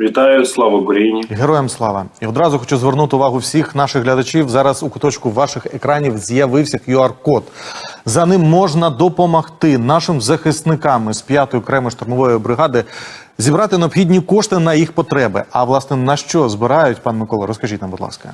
Вітаю, слава Україні! Героям слава! І одразу хочу звернути увагу всіх наших глядачів. Зараз у куточку ваших екранів з'явився QR-код. За ним можна допомогти нашим захисникам з 5-ї окремої штурмової бригади зібрати необхідні кошти на їх потреби. А власне на що збирають, пан Микола? Розкажіть нам, будь ласка.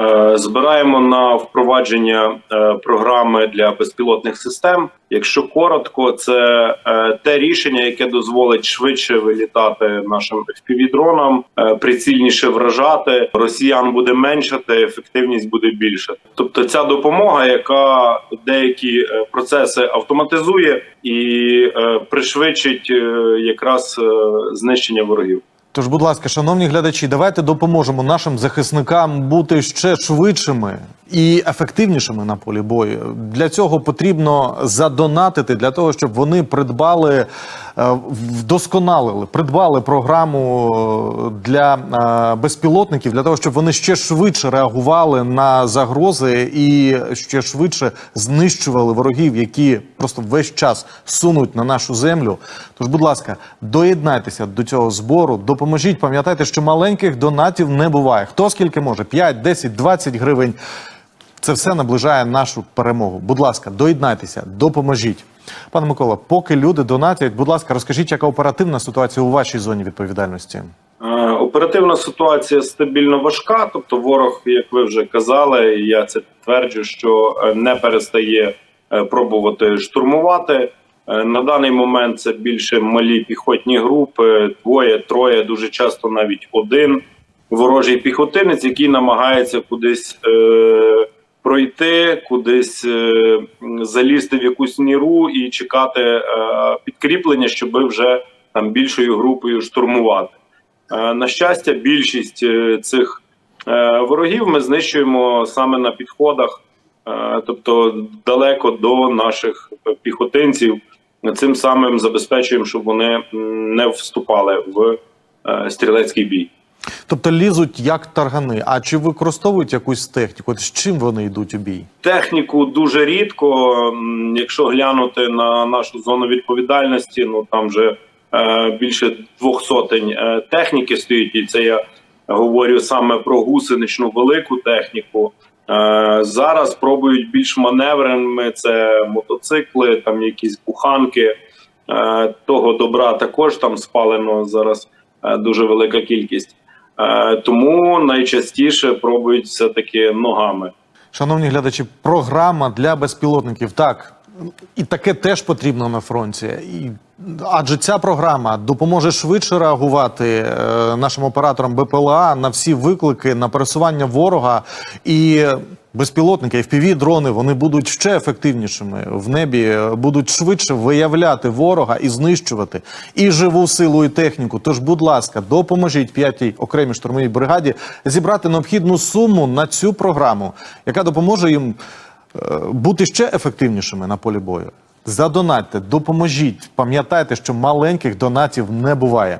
Е, Збираємо на впровадження е, програми для безпілотних систем. Якщо коротко, це е, те рішення, яке дозволить швидше вилітати нашим FPV-дронам, прицільніше вражати. Росіян буде меншати, ефективність буде більша. Тобто, ця допомога, яка деякі процеси автоматизує і пришвидшить якраз знищення ворогів. Тож, будь ласка, шановні глядачі, давайте допоможемо нашим захисникам бути ще швидшими і ефективнішими на полі бою. Для цього потрібно задонатити для того, щоб вони придбали, е, вдосконалили, придбали програму для е, безпілотників для того, щоб вони ще швидше реагували на загрози і ще швидше знищували ворогів, які просто весь час сунуть на нашу землю. Тож, будь ласка, доєднайтеся до цього збору, допоможіть. Пам'ятайте, що маленьких донатів не буває. Хто скільки може? 5, 10, 20 гривень. Це все наближає нашу перемогу. Будь ласка, доєднайтеся, допоможіть. Пане Микола, поки люди донатять, будь ласка, розкажіть, яка оперативна ситуація у вашій зоні відповідальності? Е, Оперативна ситуація стабільно важка. Тобто, ворог, як ви вже казали, я це підтверджую, що е, не перестає е, пробувати штурмувати. На даний момент це більше малі піхотні групи, двоє, троє, дуже часто навіть один ворожий піхотинець, який намагається кудись е, пройти, кудись е, залізти в якусь ніру і чекати е, підкріплення, щоб вже там більшою групою штурмувати. Е, На щастя, більшість цих ворогів ми знищуємо саме на підходах, тобто далеко до наших піхотинців. Цим самим забезпечуємо, щоб вони не вступали в стрілецький бій. Тобто лізуть як таргани. А чи використовують якусь техніку? От З чим вони йдуть у бій? Техніку дуже рідко. Якщо глянути на нашу зону відповідальності, ну там вже е, більше двох сотень е, техніки стоїть, і це я говорю саме про гусеничну велику техніку. Е, зараз пробують більш маневреними. Це мотоцикли, там якісь буханки. Е, того добра також там спалено зараз е, дуже велика кількість. Е, тому найчастіше пробують все таки ногами. Шановні глядачі, програма для безпілотників. Так, і таке теж потрібно на фронті. І, адже ця програма допоможе швидше реагувати е, нашим операторам БПЛА на всі виклики, на пересування ворога і. Безпілотники, fpv дрони вони будуть ще ефективнішими в небі, будуть швидше виявляти ворога і знищувати і живу силу, і техніку. Тож, будь ласка, допоможіть п'ятій окремій штурмовій бригаді зібрати необхідну суму на цю програму, яка допоможе їм е, бути ще ефективнішими на полі бою. Задонатьте, допоможіть. Пам'ятайте, що маленьких донатів не буває.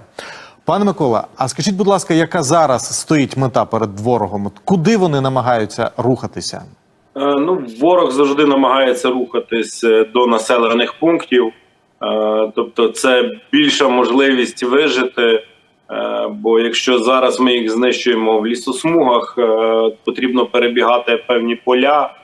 Пане Микола, а скажіть, будь ласка, яка зараз стоїть мета перед ворогом? Куди вони намагаються рухатися? Е, Ну, ворог завжди намагається рухатись до населених пунктів, Е, тобто це більша можливість вижити. Е, Бо якщо зараз ми їх знищуємо в лісосмугах, потрібно перебігати певні поля.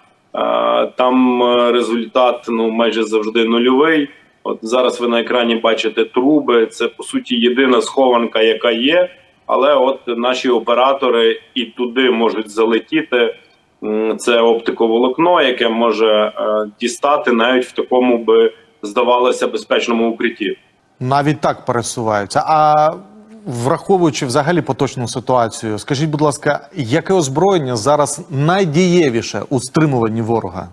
Там результат ну майже завжди нульовий. От зараз ви на екрані бачите труби. Це по суті єдина схованка, яка є. Але от наші оператори і туди можуть залетіти. Це оптиковолокно, яке може е, дістати навіть в такому би здавалося безпечному укритті. Навіть так пересуваються. А враховуючи взагалі поточну ситуацію, скажіть, будь ласка, яке озброєння зараз найдієвіше у стримуванні ворога?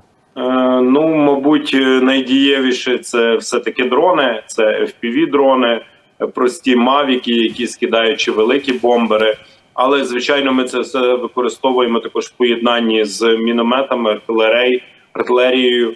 Ну, мабуть, найдієвіше це все-таки дрони, це fpv дрони, прості мавіки, які скидають великі бомбери. Але звичайно, ми це все використовуємо також в поєднанні з мінометами, артилерією,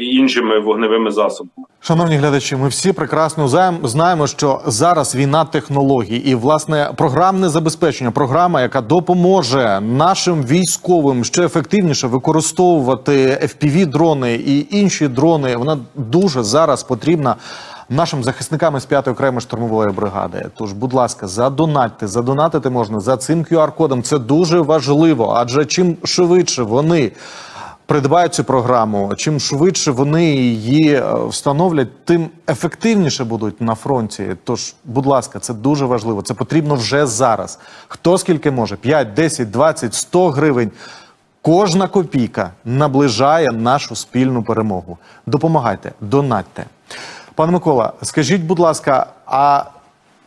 іншими вогневими засобами. Шановні глядачі, ми всі прекрасно знаємо, що зараз війна технологій і власне програмне забезпечення, програма, яка допоможе нашим військовим ще ефективніше використовувати fpv дрони і інші дрони. Вона дуже зараз потрібна нашим захисникам з 5-ї окремої штурмової бригади. Тож, будь ласка, задонатьте, задонатити можна за цим QR-кодом. Це дуже важливо, адже чим швидше вони придбають цю програму, чим швидше вони її е, встановлять, тим ефективніше будуть на фронті. Тож, будь ласка, це дуже важливо. Це потрібно вже зараз. Хто скільки може? 5, 10, 20, 100 гривень. Кожна копійка наближає нашу спільну перемогу. Допомагайте, донатьте. Пане Микола, скажіть, будь ласка, а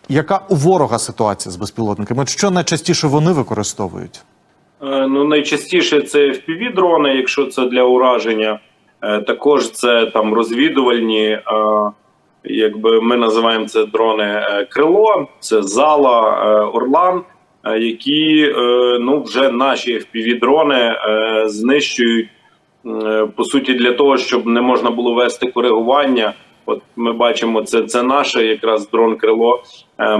яка у ворога ситуація з безпілотниками? Що найчастіше вони використовують? Е, Ну, найчастіше це fpv дрони, якщо це для ураження. Е, Також це там розвідувальні, е, якби ми називаємо це дрони крило, це зала, орлан, які ну вже наші fpv дрони знищують по суті для того, щоб не можна було вести коригування. От ми бачимо, це, це наше якраз дрон крило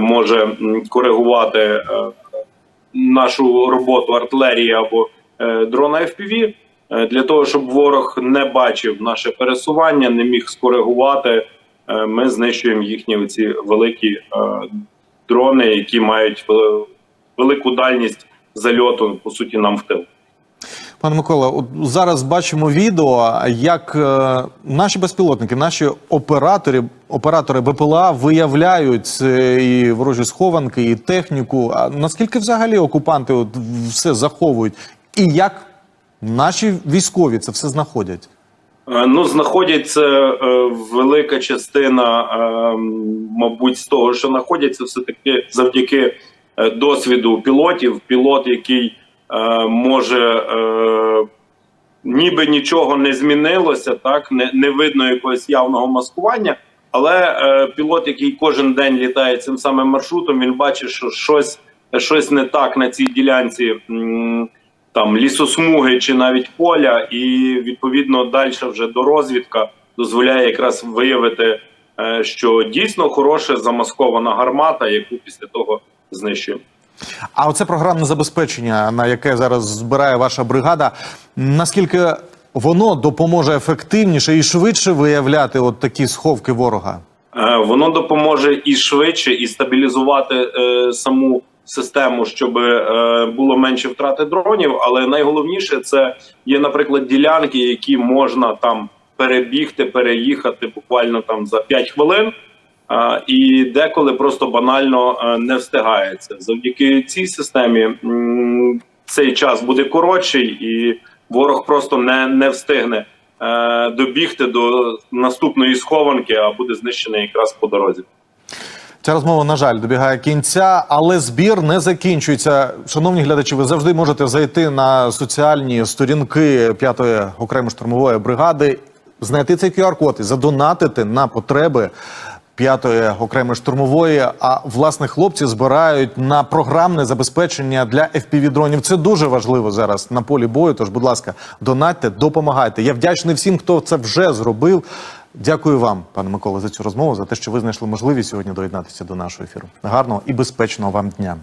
може коригувати. Нашу роботу артилерії або е, дрона FPV, е, для того, щоб ворог не бачив наше пересування, не міг скоригувати. е, ми знищуємо їхні ці великі дрони, які мають велику дальність зальоту, по суті, нам в тил. Пане Микола, от зараз бачимо відео, як е, наші безпілотники, наші оператори, оператори БПЛА виявляють е, і ворожі схованки, і техніку. А наскільки взагалі окупанти от все заховують? І як наші військові це все знаходять? Е, Ну, знаходяться велика частина, мабуть, з того, що знаходяться, все таки завдяки досвіду пілотів. Пілот, який може, е, ніби нічого не змінилося, так не, не видно якогось явного маскування. Але е, пілот, який кожен день літає цим самим маршрутом, він бачить, що щось, щось не так на цій ділянці. там лісосмуги чи навіть поля, і відповідно далі вже до розвідка дозволяє якраз виявити, е, що дійсно хороша замаскована гармата, яку після того знищуємо. А оце програмне забезпечення, на яке зараз збирає ваша бригада. Наскільки воно допоможе ефективніше і швидше виявляти от такі сховки ворога? Е, Воно допоможе і швидше, і стабілізувати е, саму систему, щоб е, було менше втрати дронів. Але найголовніше це є, наприклад, ділянки, які можна там перебігти, переїхати буквально там за 5 хвилин. І деколи просто банально е, не встигається. Завдяки цій системі цей час буде коротший, і ворог просто не, не встигне е, добігти до наступної схованки, а буде знищений якраз по дорозі. Ця розмова, на жаль, добігає кінця, але збір не закінчується. Шановні глядачі, ви завжди можете зайти на соціальні сторінки 5-ї окремої штурмової бригади, знайти цей QR-код і задонатити на потреби 5-ї окремої штурмової. А власне хлопці збирають на програмне забезпечення для FPV-дронів. Це дуже важливо зараз на полі бою. Тож, будь ласка, донатьте, допомагайте. Я вдячний всім, хто це вже зробив. Дякую вам, пане Микола, за цю розмову, за те, що ви знайшли можливість сьогодні доєднатися до нашого ефіру. Гарного і безпечного вам дня.